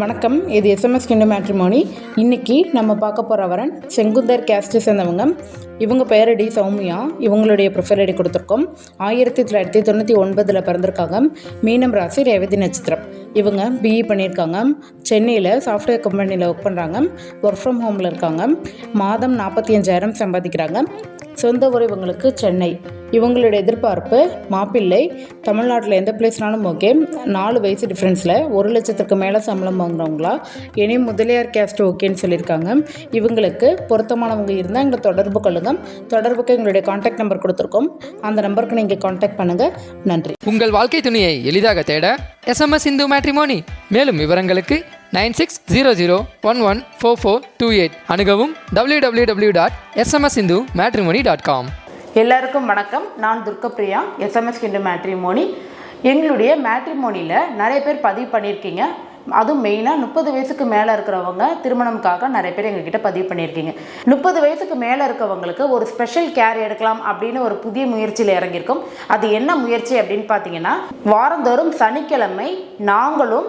வணக்கம். இது எஸ்எம்எஸ் கிண்டு மேட்ரிமோனி இன்னைக்கு நம்ம பார்க்க போகிற வரன் செங்குந்தர் கேஸ்ட்டு சேர்ந்தவங்க. இவங்க பெயரடி சௌமியா. இவங்களுடைய ப்ரொஃபைல் ஐடி கொடுத்துருக்கோம். ஆயிரத்தி தொள்ளாயிரத்தி தொண்ணூற்றி ஒன்பதில் பிறந்திருக்காங்க. மீனம் ராசி ரேவதி நட்சத்திரம். இவங்க பிஇ பண்ணியிருக்காங்க. சென்னையில் சாஃப்ட்வேர் கம்பெனியில் ஒர்க் பண்ணுறாங்க ஒர்க் ஃப்ரம் ஹோமில் இருக்காங்க. மாதம் நாற்பத்தி அஞ்சாயிரம் சம்பாதிக்கிறாங்க. சொந்த உறவுங்களுக்கு சென்னை. இவங்களுடைய எதிர்பார்ப்பு மாப்பிள்ளை தமிழ்நாட்டில் எந்த பிளேஸ்னாலும் ஓகே நாலு வயசு டிஃப்ரென்ஸில் ஒரு லட்சத்துக்கு மேலே சம்பளம் வாங்குறவங்களா இனி முதலியார் கேஸ்ட் ஓகேன்னு சொல்லியிருக்காங்க. இவங்களுக்கு பொருத்தமானவங்க இருந்தால் எங்களை தொடர்பு கொள்ளுங்கள் தொடர்புக்கு எங்களுடைய காண்டாக்ட் நம்பர் கொடுத்துருக்கோம். அந்த நம்பருக்கு நீங்கள் காண்டாக்ட் பண்ணுங்கள் நன்றி. உங்கள் வாழ்க்கை துணையை எளிதாக தேட எஸ்எம்எஸ் இந்து மேட்ரிமோனி மேலும் விவரங்களுக்கு nine six zero zero one one four four two eight. அணுகவும் W W W dot SMS Hindu matrimony dot com எல்லாருக்கும் வணக்கம். நான் துர்கப்பிரியா எஸ்எம்எஸ் கிண்டு மேட்ரிமோனி எங்களுடைய மேட்ரிமோனியில் நிறைய பேர் பதிவு பண்ணியிருக்கீங்க. அதுவும் மெயினாக முப்பது வயசுக்கு மேலே இருக்கிறவங்க திருமணம்காக நிறைய பேர் எங்ககிட்ட பதிவு பண்ணியிருக்கீங்க. முப்பது வயசுக்கு மேலே இருக்கவங்களுக்கு ஒரு ஸ்பெஷல் கேர் எடுக்கலாம் அப்படின்னு ஒரு புதிய முயற்சியில் இறங்கியிருக்கோம். அது என்ன முயற்சி அப்படின்னு பார்த்தீங்கன்னா வாரந்தோறும் சனிக்கிழமை நாங்களும்